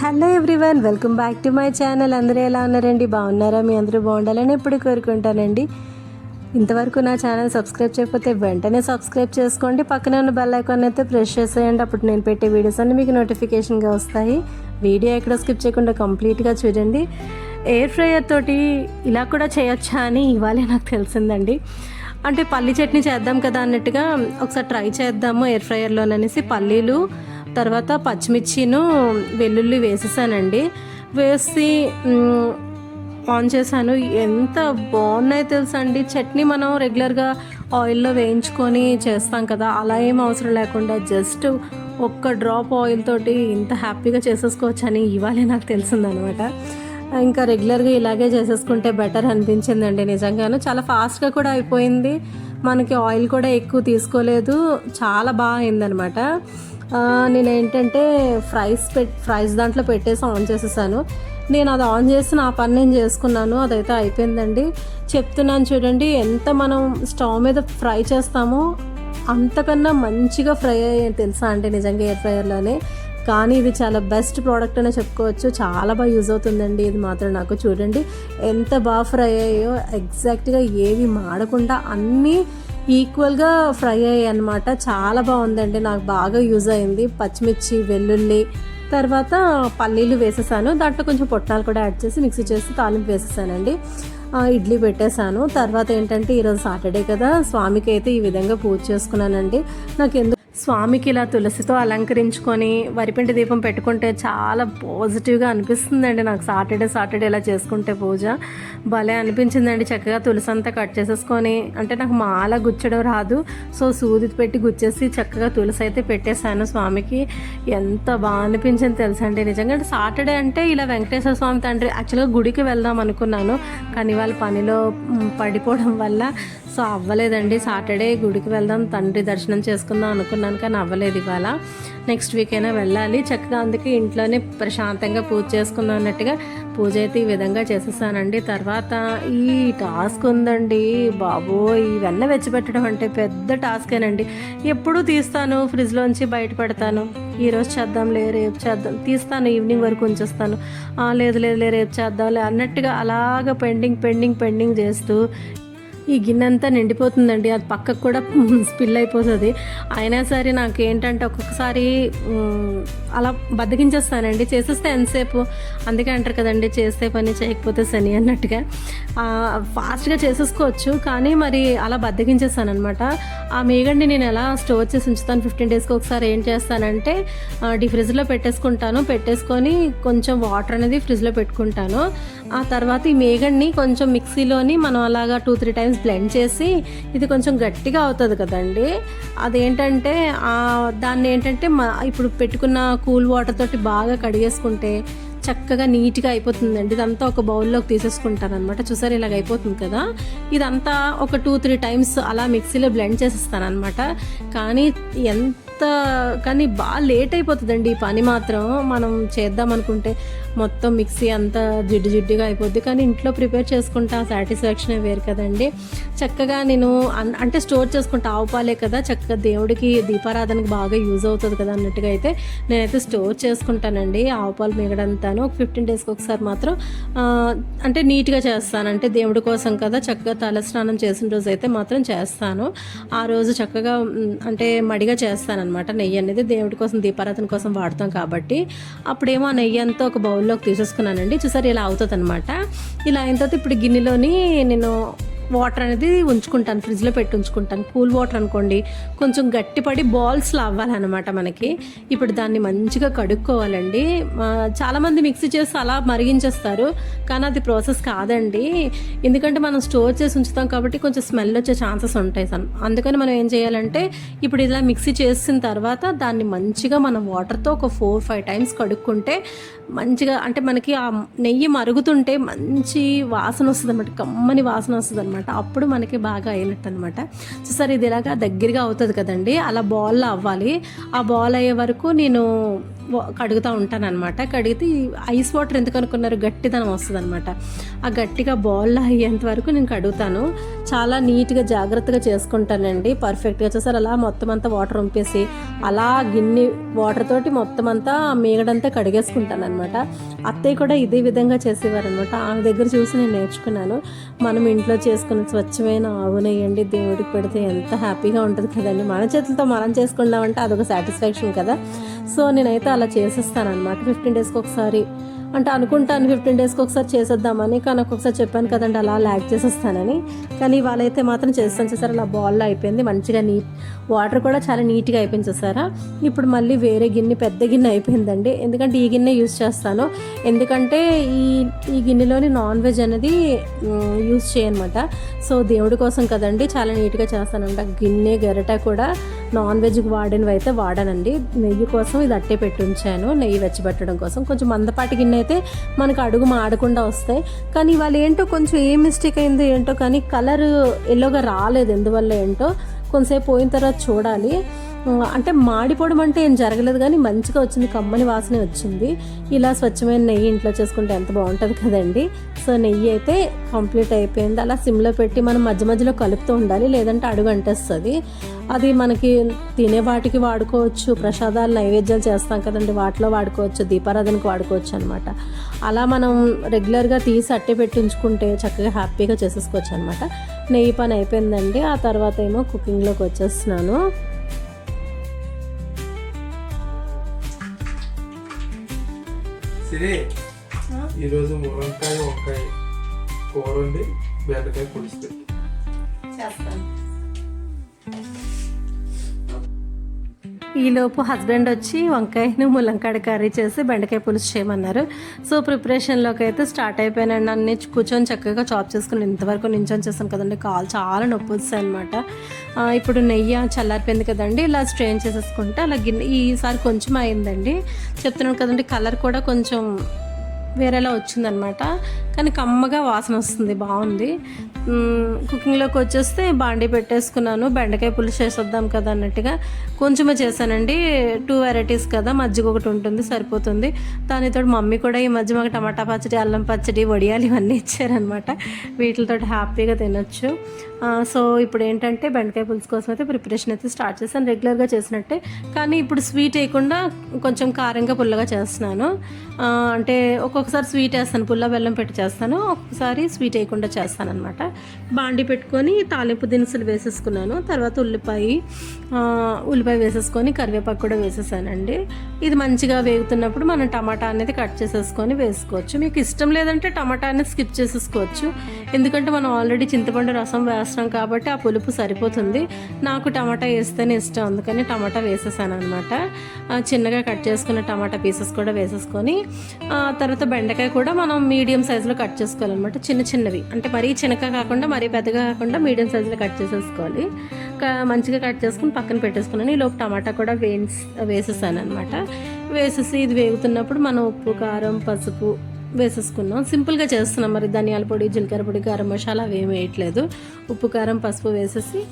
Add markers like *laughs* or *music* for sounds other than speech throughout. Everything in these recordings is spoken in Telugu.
Hello everyone welcome back to my channel. అందరూ ఎలా ఉన్నారండి? బాగున్నారా? మీ అందరూ బాగుండాలని ఎప్పుడు కోరుకుంటానండి. ఇంతవరకు నా ఛానల్ సబ్స్క్రైబ్ చేయకపోతే వెంటనే సబ్స్క్రైబ్ చేసుకోండి. పక్కనే ఉన్న బెల్ ఐకాన్ అయితే ప్రెస్ చేసేయండి. అప్పుడు నేను పెట్టే వీడియోస్ అన్ని మీకు నోటిఫికేషన్గా వస్తాయి. వీడియో ఎక్కడ స్కిప్ చేయకుండా కంప్లీట్గా చూడండి. ఎయిర్ ఫ్రైయర్ తోటి ఇలా కూడా చేయొచ్చా అని ఇవాళే నాకు తెలిసిందండి. అంటే పల్లి చట్నీ చేద్దాం కదా అన్నట్టుగా ఒకసారి ట్రై చేద్దాము ఎయిర్ ఫ్రైయర్లోననేసి. పల్లీలు తర్వాత పచ్చిమిర్చిను వెల్లుల్లి వేసేసానండి. వేసి ఆన్ చేశాను. ఎంత బాగున్నాయి తెలుసా అండి చట్నీ మనం రెగ్యులర్గా ఆయిల్లో వేయించుకొని చేస్తాం కదా అలా ఏం అవసరం లేకుండా జస్ట్ ఒక్క డ్రాప్ ఆయిల్ తోటి ఇంత హ్యాపీగా చేసేసుకోవచ్చు అని ఇవాళే నాకు తెలిసిందనమాట. ఇంకా రెగ్యులర్గా ఇలాగే చేసేసుకుంటే బెటర్ అనిపించిందండి నిజంగాను. చాలా ఫాస్ట్గా కూడా అయిపోయింది. మనకి ఆయిల్ కూడా ఎక్కువ తీసుకోలేదు. చాలా బాగా అయిందనమాట. నేను ఏంటంటే ఫ్రైస్ పెట్ ఫ్రైస్ దాంట్లో పెట్టేసి ఆన్ చేసేసాను. నేను అది ఆన్ చేసి నా పని నేను చేసుకున్నాను. అదైతే అయిపోయిందండి. చెప్తున్నాను చూడండి ఎంత మనం స్టవ్ మీద ఫ్రై చేస్తామో అంతకన్నా మంచిగా ఫ్రై అయ్యాయి తెలుసా అంటే నిజంగా ఎయిర్ ఫ్రైయర్లోనే. కానీ ఇది చాలా బెస్ట్ ప్రోడక్ట్ అనే చెప్పుకోవచ్చు. చాలా బాగా యూజ్ అవుతుందండి ఇది మాత్రం నాకు చూడండి. ఎంత బాగా ఫ్రై అయ్యాయో ఎగ్జాక్ట్గా ఏవి మాడకుండా అన్నీ ఈక్వల్గా ఫ్రై అయ్యాయి అనమాట చాలా బాగుందండి. నాకు బాగా యూజ్ అయింది. పచ్చిమిర్చి వెల్లుల్లి తర్వాత పల్లీలు వేసేసాను. దాంట్లో కొంచెం పొట్టాలు కూడా యాడ్ చేసి మిక్సీ చేసి తాలింపు వేసేసానండి. ఇడ్లీ పెట్టేశాను తర్వాత ఏంటంటే ఈరోజు సాటర్డే కదా. స్వామికి అయితే ఈ విధంగా పూజ చేసుకున్నానండి. నాకు ఎందుకు స్వామికి ఇలా తులసితో అలంకరించుకొని వరిపిండి దీపం పెట్టుకుంటే చాలా పాజిటివ్గా అనిపిస్తుందండి. నాకు సాటర్డే సాటర్డే ఇలా చేసుకుంటే పూజ భలే అనిపించిందండి. చక్కగా తులసి అంతా కట్ చేసేసుకొని అంటే నాకు మాల గుచ్చడం రాదు. సో సూది పెట్టి గుచ్చేసి చక్కగా తులసి అయితే పెట్టేశాను స్వామికి. ఎంత బాగా అనిపించింది తెలుసండి. నిజంగా అంటే సాటర్డే అంటే ఇలా వెంకటేశ్వర స్వామి తండ్రి యాక్చువల్గా గుడికి వెళ్దాం అనుకున్నాను. కానీ వాళ్ళ పనిలో పడిపోవడం వల్ల సో అవ్వలేదండి. సాటర్డే గుడికి వెళ్దాం తండ్రి దర్శనం చేసుకుందాం అనుకున్నాను కానీ అవ్వలేదు ఇవాళ. నెక్స్ట్ వీక్ అయినా వెళ్ళాలి. చక్కగా అందుకే ఇంట్లోనే ప్రశాంతంగా పూజ చేసుకుందాం అన్నట్టుగా పూజ అయితే ఈ విధంగా చేసేసానండి. తర్వాత ఈ టాస్క్ ఉందండి. బాబోయ్ ఈ వెన్న వెచ్చిపెట్టడం అంటే పెద్ద టాస్కేనండి ఎప్పుడూ తీస్తాను? ఫ్రిడ్జ్లోంచి బయట పెడతాను. ఈరోజు చేద్దాంలే రేపు చేద్దాం. తీస్తాను ఈవినింగ్ వరకు ఉంచేస్తాను. లేదు లేదు లేదు లే రేపు చేద్దాంలే అన్నట్టుగా అలాగ పెండింగ్ పెండింగ్ పెండింగ్ చేస్తూ ఈ గిన్నె అంతా నిండిపోతుందండి. అది పక్కకు కూడా *laughs* స్పిల్ అయిపోతుంది. అయినా సరే నాకు ఏంటంటే ఒక్కొక్కసారి అలా బద్దకించేస్తానండి. చేసేస్తే ఎంతసేపు? అందుకే అంటారు కదండి చేస్తే పని చేయకపోతే శని అన్నట్టుగా. ఫాస్ట్గా చేసేసుకోవచ్చు. కానీ మరి అలా బద్దకించేస్తాను అనమాట ఆ మేగడ్ని నేను ఎలా స్టోర్ చేసి ఉంచుతాను? ఫిఫ్టీన్ డేస్కి ఒకసారి ఏం చేస్తానంటే డీ ఫ్రిడ్జ్లో పెట్టేసుకుంటాను. పెట్టేసుకొని కొంచెం వాటర్ అనేది ఫ్రిడ్జ్లో పెట్టుకుంటాను. ఆ తర్వాత ఈ మేగడ్ని కొంచెం మిక్సీలోని మనం అలాగా టూ త్రీ టైమ్స్ బ్లెండ్ చేసి ఇది కొంచెం గట్టిగా అవుతుంది కదండి. అదేంటంటే దాన్ని ఏంటంటే మ- ఇప్పుడు పెట్టుకున్న కూల్ వాటర్ తోటి బాగా కడిగేసుకుంటే చక్కగా నీట్గా అయిపోతుందండి. ఇదంతా ఒక బౌల్లోకి తీసేసుకుంటాను అనమాట చూసారు ఇలాగ అయిపోతుంది కదా? ఇదంతా ఒక టూ త్రీ టైమ్స్ అలా మిక్సీలో బ్లెండ్ చేసేస్తాను అనమాట కానీ ఎంత కానీ బాగా లేట్ అయిపోతుందండి ఈ పని మాత్రం. మనం చేద్దాం అనుకుంటే మొత్తం మిక్సీ అంతా జిడ్డు జిడ్డుగా అయిపోద్ది. కానీ ఇంట్లో ప్రిపేర్ చేసుకుంటా సాటిస్ఫాక్షనే వేరు కదండి. చక్కగా నేను అన్- అంటే స్టోర్ చేసుకుంటా ఆవుపాలే కదా చక్కగా దేవుడికి దీపారాధనకి బాగా యూజ్ అవుతుంది కదా అన్నట్టుగా అయితే నేనైతే స్టోర్ చేసుకుంటానండి ఆవుపాలు మిగడంతాను. ఒక ఫిఫ్టీన్ డేస్కి ఒకసారి మాత్రం అంటే నీట్గా చేస్తాను. అంటే దేవుడి కోసం కదా చక్కగా తలస్నానం చేసిన రోజు అయితే మాత్రం చేస్తాను. ఆ రోజు చక్కగా అంటే మడిగా చేస్తాను అనమాట నెయ్యి అనేది దేవుడి కోసం దీపారాధన కోసం వాడతాం కాబట్టి. అప్పుడేమో ఆ నెయ్యి అంతా ఒక బౌల్ బౌల్లోకి తీసేసుకున్నానండి. చూసారు ఇలా అవుతుంది అనమాట ఇలా అయిన తర్వాత ఇప్పుడు గిన్నెలోని నేను వాటర్ అనేది ఉంచుకుంటాను ఫ్రిడ్జ్లో పెట్టి ఉంచుకుంటాను. కూల్ వాటర్ అనుకోండి కొంచెం గట్టిపడి బాల్స్లో అవ్వాలన్నమాట మనకి. ఇప్పుడు దాన్ని మంచిగా కడుక్కోవాలండి. చాలామంది మిక్సీ చేసి అలా మరిగించేస్తారు కానీ అది ప్రాసెస్ కాదండి. ఎందుకంటే మనం స్టోర్ చేసి ఉంచుతాం కాబట్టి కొంచెం స్మెల్ వచ్చే ఛాన్సెస్ ఉంటాయి సన్. అందుకని మనం ఏం చేయాలంటే ఇప్పుడు ఇలా మిక్సీ చేసిన తర్వాత దాన్ని మంచిగా మనం వాటర్తో ఒక ఫోర్ ఫైవ్ టైమ్స్ కడుక్కుంటే మంచిగా అంటే మనకి ఆ నెయ్యి మరుగుతుంటే మంచి వాసన వస్తుంది అనమాట కమ్మని వాసన వస్తుంది అనమాట అప్పుడు మనకి బాగా అయినట్టు అనమాట చూసారు ఇది ఇలాగా దగ్గరగా అవుతుంది కదండి. అలా బాల్లో అవ్వాలి. ఆ బాల్ అయ్యే వరకు నేను కడుగుతూ ఉంటాను అనమాట కడిగితే ఐస్ వాటర్ ఎందుకు అనుకున్నారు? గట్టిదనం వస్తుంది అనమాట ఆ గట్టిగా బాల్ అయ్యేంత వరకు నేను కడుగుతాను. చాలా నీట్గా జాగ్రత్తగా చేసుకుంటానండి. పర్ఫెక్ట్గా వచ్చేసరి అలా మొత్తం అంతా వాటర్ ఉంపేసి అలా గిన్నె వాటర్ తోటి మొత్తం అంతా మేగడంతా కడిగేసుకుంటాను అనమాట అత్తయ్య కూడా ఇదే విధంగా చేసేవారు అనమాట ఆమె దగ్గర చూసి నేను నేర్చుకున్నాను. మనం ఇంట్లో చేసుకున్న స్వచ్ఛమైన ఆవునేయండి దేవుడికి పెడితే ఎంత హ్యాపీగా ఉంటుంది కదండి. మన చేతులతో మనం చేసుకుందామంటే అదొక సాటిస్ఫాక్షన్ కదా. సో నేనైతే అలా చేసేస్తాను అనమాట ఫిఫ్టీన్ డేస్కి ఒకసారి. అంటే అనుకుంటాను ఫిఫ్టీన్ డేస్కి ఒకసారి చేసేద్దామని కానీ ఒక్కొక్కసారి చెప్పాను కదండి అలా ల్యాక్ చేసేస్తానని. కానీ వాళ్ళైతే మాత్రం చేస్తాను చూసారా అలా బాల్లో అయిపోయింది. మంచిగా నీట్ వాటర్ కూడా చాలా నీట్గా అయిపోయింది చూసారా. ఇప్పుడు మళ్ళీ వేరే గిన్నె పెద్ద గిన్నె అయిపోయిందండి. ఎందుకంటే ఈ గిన్నె యూస్ చేస్తాను. ఎందుకంటే ఈ ఈ గిన్నెలోని నాన్ వెజ్ అనేది యూస్ చేయనమాట. సో దేవుడి కోసం కదండి చాలా నీట్గా చేస్తానంట. గిన్నె గెరట కూడా నాన్ వెజ్కి వాడినవి అయితే వాడానండి. నెయ్యి కోసం ఇది అట్టే పెట్టించాను. నెయ్యి వెచ్చబెట్టడం కోసం. కొంచెం మందపాటి గిన్నె అయితే మనకు అడుగు మాడకుండా వస్తాయి. కానీ ఇవాళ ఏంటో కొంచెం ఏం మిస్టేక్ అయింది ఏంటో కానీ కలర్ ఎల్లోగా రాలేదు. ఎందువల్ల ఏంటో కొంతసేపు పోయిన తర్వాత చూడాలి. అంటే మాడిపోవడం అంటే ఏం జరగలేదు కానీ మంచిగా వచ్చింది కమ్మని వాసన వచ్చింది. ఇలా స్వచ్ఛమైన నెయ్యి ఇంట్లో చేసుకుంటే ఎంత బాగుంటుంది కదండి. సో నెయ్యి అయితే కంప్లీట్ అయిపోయింది. అలా సిమ్లో పెట్టి మనం మధ్య మధ్యలో కలుపుతూ ఉండాలి లేదంటే అడుగు అంటేస్తుంది. అది మనకి తినే వాటికి వాడుకోవచ్చు ప్రసాదాలు నైవేద్యాలు చేస్తాం కదండి. వాటిలో వాడుకోవచ్చు దీపారాధనకు వాడుకోవచ్చు అనమాట అలా మనం రెగ్యులర్గా తీసి అట్టే పెట్టించుకుంటే చక్కగా హ్యాపీగా చేసేసుకోవచ్చు అనమాట నెయ్యి పని అయిపోయిందండి. ఆ తర్వాత ఏమో కుకింగ్లోకి వచ్చేస్తున్నాను. సిరి ఈరోజు మునక్కాయ వంకాయ కూర ఉంది బెండకాయ పులుసు పెట్టు. ఈలోపు హస్బెండ్ వచ్చి వంకాయను ములంకాడ కర్రీ చేసి బెండకాయ పులుసు చేయమన్నారు. సో ప్రిపరేషన్లోకి అయితే స్టార్ట్ అయిపోయానండి. అన్ని కూర్చొని చక్కగా చాప్ చేసుకుని ఇంతవరకు నించొని చేస్తాను కదండి. కాలు చాలా నొప్పి వస్తాయి అనమాట ఇప్పుడు నెయ్యి చల్లారిపోయింది కదండి. ఇలా స్ట్రెయిన్ చేసేసుకుంటే అలా గిన్నె ఈసారి కొంచెం అయిందండి. చెప్తున్నాను కదండి కలర్ కూడా కొంచెం వేరేలా వచ్చిందనమాట. కానీ కమ్మగా వాసన వస్తుంది బాగుంది. కుకింగ్లోకి వచ్చేస్తే బాండీ పెట్టేసుకున్నాను బెండకాయ పులుసు చేసేద్దాం కదా అన్నట్టుగా. కొంచెమే చేశానండి టూ వెరైటీస్ కదా మజ్జిగ ఒకటి ఉంటుంది సరిపోతుంది. దానితో మమ్మీ కూడా ఈ మధ్య మాకు టమాటా పచ్చడి అల్లం పచ్చడి వడియాలు ఇవన్నీ ఇచ్చారనమాట. వీటితో హ్యాపీగా తినొచ్చు. సో ఇప్పుడు ఏంటంటే బెండకాయ పులుసు కోసం అయితే ప్రిపరేషన్ అయితే స్టార్ట్ చేశాను రెగ్యులర్గా చేసినట్టే. కానీ ఇప్పుడు స్వీట్ వేయకుండా కొంచెం కారంగా పుల్లగా చేస్తున్నాను. అంటే ఒక ఒక్కొక్కసారి స్వీట్ వేస్తాను. పుల్ల బెల్లం పెట్టి చేస్తాను. ఒక్కొక్కసారి స్వీట్ వేయకుండా చేస్తాను అనమాట బాండి పెట్టుకొని తాలింపు దినుసులు వేసేసుకున్నాను. తర్వాత ఉల్లిపాయ ఉల్లిపాయ వేసేసుకొని కరివేపాకు కూడా వేసేసానండి. ఇది మంచిగా వేగుతున్నప్పుడు మనం టమాటా అనేది కట్ చేసేసుకొని వేసుకోవచ్చు. మీకు ఇష్టం లేదంటే టమాటా అనేది స్కిప్ చేసేసుకోవచ్చు. ఎందుకంటే మనం ఆల్రెడీ చింతపండు రసం వేస్తాం కాబట్టి ఆ పులుపు సరిపోతుంది. నాకు టమాటా వేస్తేనే ఇష్టం. అందుకని టమాటా వేసేసాను అనమాట చిన్నగా కట్ చేసుకున్న టమాటా పీసెస్ కూడా వేసేసుకొని తర్వాత బెండకాయ కూడా మనం మీడియం సైజులో కట్ చేసుకోవాలన్నమాట. చిన్న చిన్నవి. అంటే మరీ చిన్నగా కాకుండా మరీ పెద్దగా కాకుండా మీడియం సైజులో కట్ చేసేసుకోవాలి. క- మంచిగా కట్ చేసుకుని పక్కన పెట్టేసుకున్నాను. ఈ లోపు టమాటా కూడా వేసి వేసేసాను అనమాట వేసేసి ఇది వేగుతున్నప్పుడు మనం ఉప్పు కారం పసుపు వేసేసుకున్నాం. సింపుల్గా చేస్తున్నాం. మరి ధనియాల పొడి జీలకర్ర పొడి కారం మసాలా అవి ఏమి వేయట్లేదు. ఉప్పు కారం పసుపు వేసేసి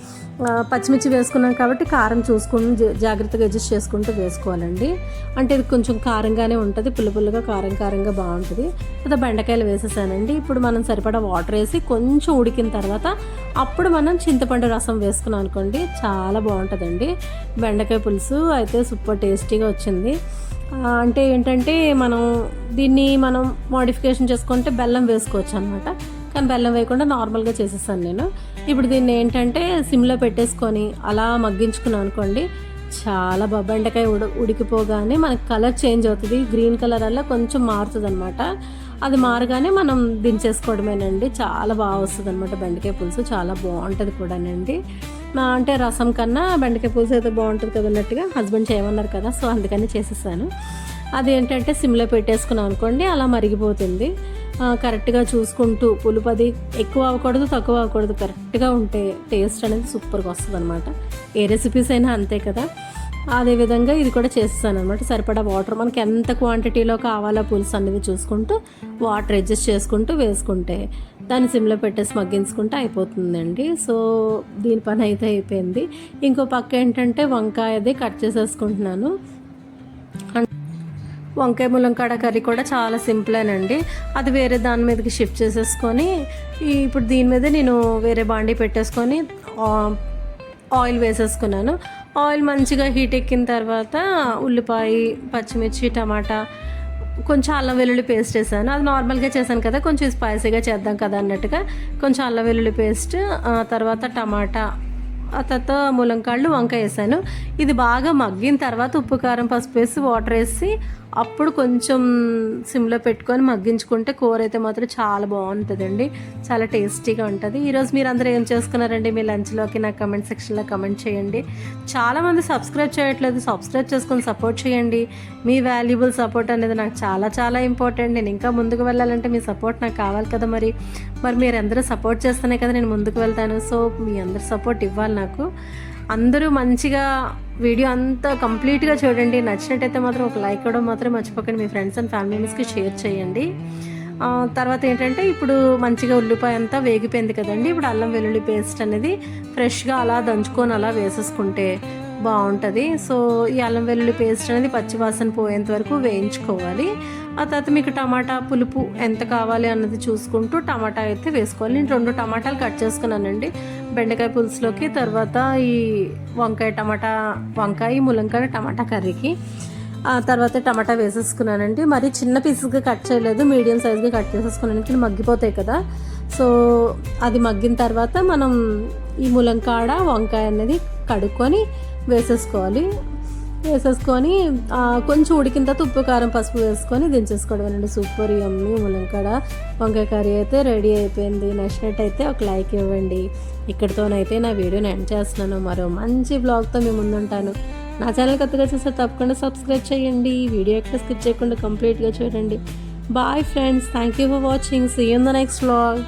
పచ్చిమిర్చి వేసుకున్నాం కాబట్టి కారం చూసుకుని జా- జాగ్రత్తగా అడ్జస్ట్ చేసుకుంటూ వేసుకోవాలండి. అంటే ఇది కొంచెం కారంగానే ఉంటుంది. పుల్ల పుల్లగా కారం కారంగా బాగుంటుంది. తర్వాత బెండకాయలు వేసేసానండి. ఇప్పుడు మనం సరిపడా వాటర్ వేసి కొంచెం ఉడికిన తర్వాత అప్పుడు మనం చింతపండు రసం వేసుకున్నాం అనుకోండి చాలా బాగుంటుందండి. బెండకాయ పులుసు అయితే సూపర్ టేస్టీగా వచ్చింది. అంటే ఏంటంటే మనం దీన్ని మనం మోడిఫికేషన్ చేసుకుంటే బెల్లం వేసుకోవచ్చు అనమాట కానీ బెల్లం వేయకుండా నార్మల్గా చేసేసాను నేను. ఇప్పుడు దీన్ని ఏంటంటే సిమ్లో పెట్టేసుకొని అలా మగ్గించుకున్నాను అనుకోండి చాలా బాగా బెండకాయ ఉడ ఉడికిపోగానే మనకు కలర్ చేంజ్ అవుతుంది. గ్రీన్ కలర్ అలా కొంచెం మారుతుంది అనమాట అది మారగానే మనం దించేసుకోవడమేనండి. చాలా బాగా వస్తుంది అనమాట బెండకాయ పులుసు. చాలా బాగుంటుంది కూడానండి. అంటే రసం కన్నా బెండకాయ పులుసు అయితే బాగుంటుంది కదా అన్నట్టుగా హస్బెండ్ చేయమన్నారు కదా సో అందుకని చేసేసాను. అదేంటంటే సిమ్లో పెట్టేసుకున్నాం అనుకోండి అలా మరిగిపోతుంది. కరెక్ట్గా చూసుకుంటూ పులుపు అది ఎక్కువ అవ్వకూడదు తక్కువ అవ్వకూడదు కరెక్ట్గా ఉంటే టేస్ట్ అనేది సూపర్గా వస్తుంది అనమాట ఏ రెసిపీస్ అయినా అంతే కదా. అదేవిధంగా ఇది కూడా చేస్తాను అనమాట సరిపడా వాటర్ మనకి ఎంత క్వాంటిటీలో కావాలో పులుసు అనేది చూసుకుంటూ వాటర్ అడ్జస్ట్ చేసుకుంటూ వేసుకుంటే దాన్ని సిమ్లో పెట్టేసి మగ్గించుకుంటే అయిపోతుందండి. సో దీని పని అయితే అయిపోయింది. ఇంకో పక్క ఏంటంటే వంకాయ అది కట్ చేసేసుకుంటున్నాను. వంకాయ ములంకాడ కర్రీ కూడా చాలా సింపులేనండి. అది వేరే దాని మీదకి షిఫ్ట్ చేసేసుకొని ఇప్పుడు దీని మీద నేను వేరే బాండీ పెట్టేసుకొని ఆయిల్ వేసేసుకున్నాను. ఆయిల్ మంచిగా హీట్ ఎక్కిన తర్వాత ఉల్లిపాయ పచ్చిమిర్చి టమాటా కొంచెం అల్లం వెల్లుల్లి పేస్ట్ వేసాను అది నార్మల్గా చేశాను కదా కొంచెం స్పైసీగా చేద్దాం కదా అన్నట్టుగా కొంచెం అల్లం వెల్లుల్లి పేస్ట్ తర్వాత టమాటా ఆ తర్వాత ములంకాళ్ళు వంకాయ వేసాను. ఇది బాగా మగ్గిన తర్వాత ఉప్పు కారం పసుపు వేసి వాటర్ వేసి అప్పుడు కొంచెం సిమ్లో పెట్టుకొని మగ్గించుకుంటే కూర అయితే మాత్రం చాలా బాగుంటుందండి. చాలా టేస్టీగా ఉంటుంది. ఈరోజు మీరు అందరూ ఏం చేసుకున్నారండి? మీ లంచ్లోకి నా కమెంట్ సెక్షన్లో కమెంట్ చేయండి. చాలామంది సబ్స్క్రైబ్ చేయట్లేదు. సబ్స్క్రైబ్ చేసుకొని సపోర్ట్ చేయండి. మీ వాల్యుబుల్ సపోర్ట్ అనేది నాకు చాలా చాలా ఇంపార్టెంట్. నేను ఇంకా ముందుకు వెళ్ళాలంటే మీ సపోర్ట్ నాకు కావాలి కదా మరి. మరి మీరు అందరూ సపోర్ట్ చేస్తేనే కదా నేను ముందుకు వెళ్తాను. సో మీ అందరు సపోర్ట్ ఇవ్వాలి నాకు. అందరూ మంచిగా వీడియో అంతా కంప్లీట్గా చూడండి. నచ్చినట్టయితే మాత్రం ఒక లైక్ ఇవ్వడం మాత్రం మర్చిపోకండి. మీ ఫ్రెండ్స్ అండ్ ఫ్యామిలీ మెంబర్స్కి షేర్ చేయండి. తర్వాత ఏంటంటే ఇప్పుడు మంచిగా ఉల్లిపాయ అంతా వేగిపోయింది కదండి. ఇప్పుడు అల్లం వెల్లుల్లి పేస్ట్ అనేది ఫ్రెష్గా అలా దంచుకొని అలా వేసేసుకుంటే బాగుంటుంది. సో ఈ అల్లం వెల్లుల్లి పేస్ట్ అనేది పచ్చివాసన పోయేంత వరకు వేయించుకోవాలి. ఆ తర్వాత మీకు టమాటా పులుపు ఎంత కావాలి అన్నది చూసుకుంటూ టమాటా అయితే వేసుకోవాలి. నేను రెండు టమాటాలు కట్ చేసుకున్నానండి. బెండకాయ పులుసులోకి తర్వాత ఈ వంకాయ టమాటా వంకాయ ములంకాయ టమాటా కర్రీకి. ఆ తర్వాత టమాటా వేసేసుకున్నానండి. మరి చిన్న పీసెస్గా కట్ చేయలేదు. మీడియం సైజ్గా కట్ చేసేసుకున్నాను. మగ్గిపోతాయి కదా. సో అది మగ్గిన తర్వాత మనం ఈ ములంకాడ వంకాయ అనేది కడుక్కొని వేసేసుకోవాలి. వేసేసుకొని కొంచెం ఉడికిన తర్వాత ఉప్పు కారం పసుపు వేసుకొని దించేసుకోవడం అండి సూపర్ యమ్మీ ములంకాడ. వంకాయ కర్రీ అయితే రెడీ అయిపోయింది. నచ్చినట్టయితే ఒక లైక్ ఇవ్వండి. ఇక్కడితోనైతే నా వీడియోని ఎండ్ చేస్తున్నాను. మరో మంచి బ్లాగ్తో మేము ముందుంటాను. నా ఛానల్ కొత్తగా చూస్తే తప్పకుండా సబ్స్క్రైబ్ చేయండి. వీడియో ఎక్కడ స్కిప్ చేయకుండా కంప్లీట్గా చూడండి. Bye friends thank you for watching see in the next blog